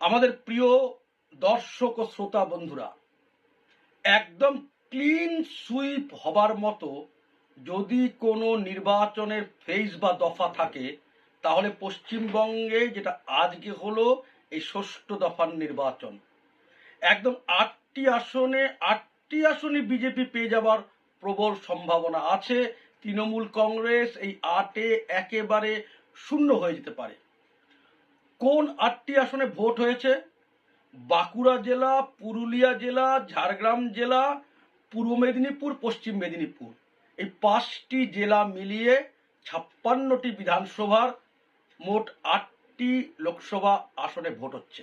আমাদের প্রিয় দর্শক ও শ্রোতা বন্ধুরা, একদম ক্লিন সুইপ হবার মতো যদি কোনো নির্বাচনের ফেজ বা দফা থাকে, তাহলে পশ্চিমবঙ্গে যেটা আজকে হলো এই ষষ্ঠ দফার নির্বাচন। একদম আটটি আসনে আটটি আসনে বিজেপি পেয়ে যাবার প্রবল সম্ভাবনা আছে। তৃণমূল কংগ্রেস এই আটে একেবারে শূন্য হয়ে যেতে পারে। কোন আটটি আসনে ভোট হয়েছে? বাঁকুড়া জেলা, পুরুলিয়া জেলা, ঝাড়গ্রাম জেলা, পূর্ব মেদিনীপুর, পশ্চিম মেদিনীপুর। এই পাঁচটি জেলা মিলিয়ে ছাপ্পান্নটি বিধানসভার মোট আটটি লোকসভা আসনে ভোট হচ্ছে।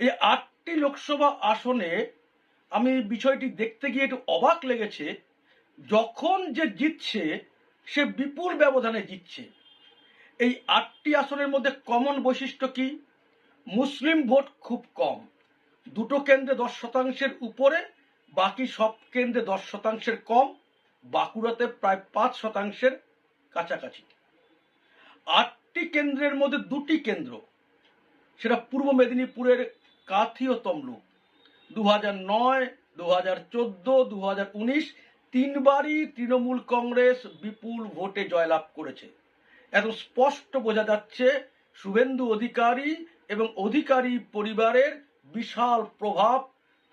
এই আটটি লোকসভা আসনে আমি বিষয়টি দেখতে গিয়ে একটু অবাক লেগেছে। যখন যে জিতছে, সে বিপুল ব্যবধানে জিতছে। এই আটটি আসনের মধ্যে কমন বৈশিষ্ট্য কি? মুসলিম ভোট খুব কম। দুটো কেন্দ্রে দশ শতাংশের উপরে, বাকি সব কেন্দ্রে দশ শতাংশের কম, বাঁকুড়াতে প্রায় পাঁচ শতাংশের কাছাকাছি। আটটি কেন্দ্রের মধ্যে দুটি কেন্দ্র, সেটা পূর্ব মেদিনীপুরের কাথি ও তমলুক দু হাজার নয় দু হাজার চোদ্দ দু হাজার উনিশ, তিনবারই তৃণমূল কংগ্রেস বিপুল ভোটে জয়লাভ করেছে। এত স্পষ্ট বোঝা যাচ্ছে শুভেন্দু অধিকারী এবং অধিকারী পরিবারের বিশাল প্রভাব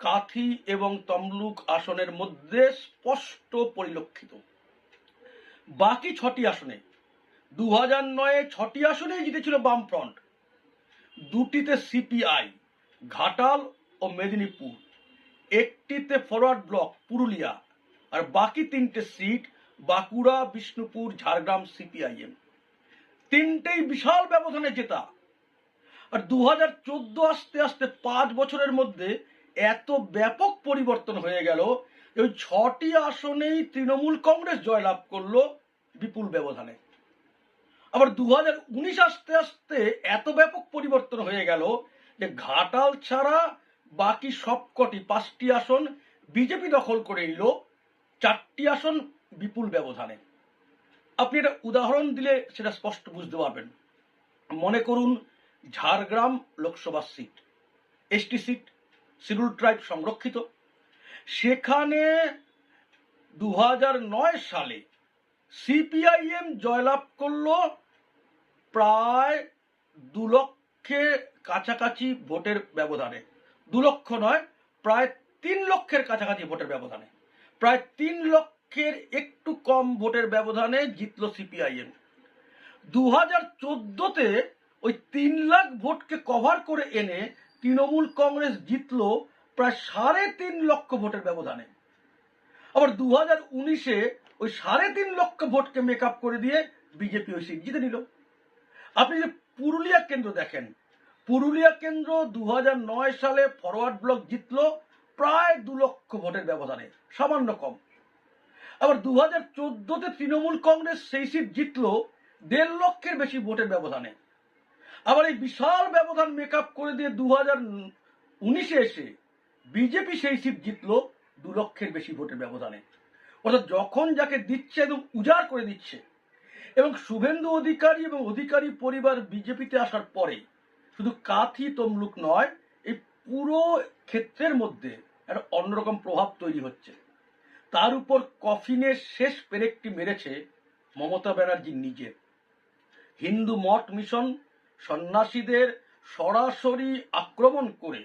কাথি এবং তমলুক আসনের মধ্যে স্পষ্ট পরিলক্ষিত। বাকি ছটি আসনে দু হাজার নয়ে ছটি আসনে জিতেছিল বামফ্রন্ট। দুটিতে সিপিআই, ঘাটাল ও মেদিনীপুর, একটিতে ফরওয়ার্ড ব্লক পুরুলিয়া, আর বাকি তিনটে সিট বাঁকুড়া, বিষ্ণুপুর, ঝাড়গ্রাম, সিপিআইএম। তিনটেই বিশাল ব্যবধানে জেতা। আর দু হাজার চোদ্দ আস্তে আস্তে পাঁচ বছরের মধ্যে এত ব্যাপক পরিবর্তন হয়ে গেল ওই ছটি আসনেই তৃণমূল কংগ্রেস জয়লাভ করল বিপুল ব্যবধানে। আবার দু আসতে আসতে এত ব্যাপক পরিবর্তন হয়ে গেল যে ঘাটাল ছাড়া বাকি সবকটি পাঁচটি আসন বিজেপি দখল করে নিল। চারটি আসন বিপুল ব্যবধানে। আপনি একটা উদাহরণ দিলে সেটা স্পষ্ট বুঝতে পারবেন। মনে করুন, Jhargram Lok Sabha seat, ST seat schedule tribe সংরক্ষিত। সেখানে দু সালে সিপিআইএম জয়লাভ করল প্রায় দু লক্ষের কাছাকাছি ভোটের ব্যবধানে। দু লক্ষ নয়, প্রায় তিন লক্ষের কাছাকাছি ভোটের ব্যবধানে। প্রায় তিন লক্ষের একটু কম ভোটের ব্যবধানে জিতল সিপিআইএম। দু হাজার চোদ্দোতে ওই তিন লাখ ভোটকে কভার করে এনে তৃণমূল কংগ্রেস জিতলো প্রায় সাড়ে তিন লক্ষ ভোটের ব্যবধানে। আবার দু হাজার উনিশে ওই সাড়ে তিন লক্ষ ভোটকে মেক আপ করে দিয়ে বিজেপি ওই সিট জিতে নিল। আপনি যে পুরুলিয়া কেন্দ্র দেখেন, পুরুলিয়া কেন্দ্র দু সালে ফরওয়ার্ড ব্লক জিতল প্রায় দু লক্ষ ভোটের ব্যবধানে, সামান্য কম। আবার দু হাজার চোদ্দতে তৃণমূল কংগ্রেস সেই সিট জিতল দেড় লক্ষের বেশি ভোটের ব্যবধানে। আবার এই বিশাল ব্যবধান মেক করে দিয়ে দু হাজার উনিশে এসে বিজেপি সেই সিট জিতল দু লক্ষের বেশি ভোটের ব্যবধানে। অর্থাৎ যখন যাকে দিচ্ছে একদম উজাড় করে দিচ্ছে এবং শুভেন্দু অধিকারী এবং অধিকারী পরিবার বিজেপিতে আসার পরে শুধু কাথি তমলুক নয়, এই পুরো ক্ষেত্রের মধ্যে একটা অন্যরকম প্রভাব তৈরি হচ্ছে। তার উপর কফিনের শেষ পেরেকটি মেরেছে মমতা ব্যানার্জি নিজে। হিন্দু মঠ মিশন সন্ন্যাসীদের সরাসরি আক্রমণ করে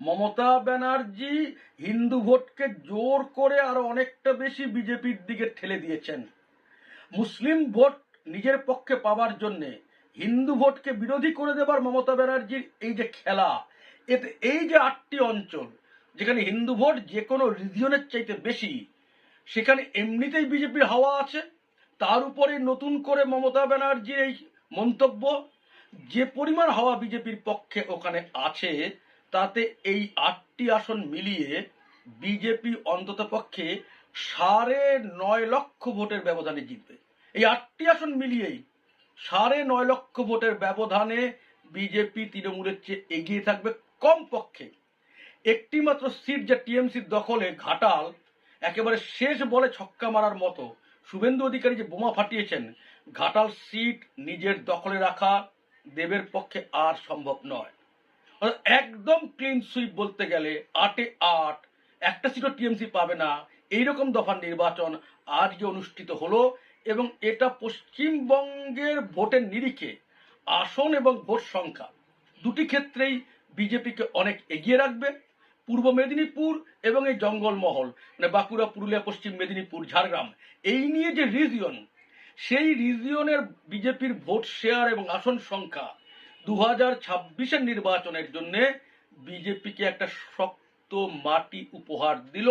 মমতা ব্যানার্জি হিন্দু ভোটকে জোর করে আরও অনেকটা বেশি বিজেপির দিকে ঠেলে দিয়েছেন। মুসলিম ভোট নিজের পক্ষে পাওয়ার জন্যে হিন্দু ভোটকে বিরোধী করে দেবার মমতা ব্যানার্জির এই যে খেলা, এতে এই যে আটটি অঞ্চল, যেখানে হিন্দু ভোট যে কোনো রিজিয়নের চাইতে বেশি সেখানে এমনিতেই বিজেপির হাওয়া আছে। তার উপরে নতুন করে মমতা ব্যানার্জির এই মন্তব্য, যে পরিমাণ হাওয়া বিজেপির পক্ষে ওখানে আছে, তাতে এই আটটি আসন মিলিয়ে বিজেপি অন্তত পক্ষে সাড়ে নয় লক্ষ ভোটের ব্যবধানে জিতবে। এই আটটি আসন মিলিয়েই সাড়ে নয় লক্ষ ভোটের ব্যবধানে বিজেপি তৃণমূলের চেয়ে এগিয়ে থাকবে কম পক্ষে একটি মাত্র সিট যা টিএমসির দখলে, ঘাটাল একেবারে শেষ বলে ছক্কা মারার মতো। শুভেন্দু অধিকারী যে বোমা ফাটিয়েছেন, ঘাটাল সিট নিজের দখলে রাখা দেবের পক্ষে আর সম্ভব নয়। একদম ক্লিন সুইপ বলতে গেলে আটে আট, একটা সিটও টিএমসি পাবে না। এইরকম দফার নির্বাচন আজকে অনুষ্ঠিত হলো এবং এটা পশ্চিমবঙ্গের ভোটের নিরিখে আসন এবং ভোট সংখ্যা দুটি ক্ষেত্রেই বিজেপিকে অনেক এগিয়ে রাখবে। পূর্ব মেদিনীপুর এবং এই জঙ্গলমহল মানে বাঁকুড়া, পুরুলিয়া, পশ্চিম মেদিনীপুর, ঝাড়গ্রাম, এই নিয়ে যে রিজিয়ন সেই রিজিয়নের বিজেপির ভোট শেয়ার এবং আসন সংখ্যা দু হাজার ছাব্বিশের নির্বাচনের জন্যে বিজেপিকে একটা শক্ত মাটি উপহার দিল।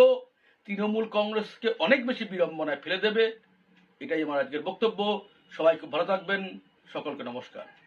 তৃণমূল কংগ্রেসকে অনেক বেশি বিড়ম্বনায় ফেলে দেবে। এটাই আমার আজকের বক্তব্য। সবাই খুব ভালো থাকবেন। সকলকে নমস্কার।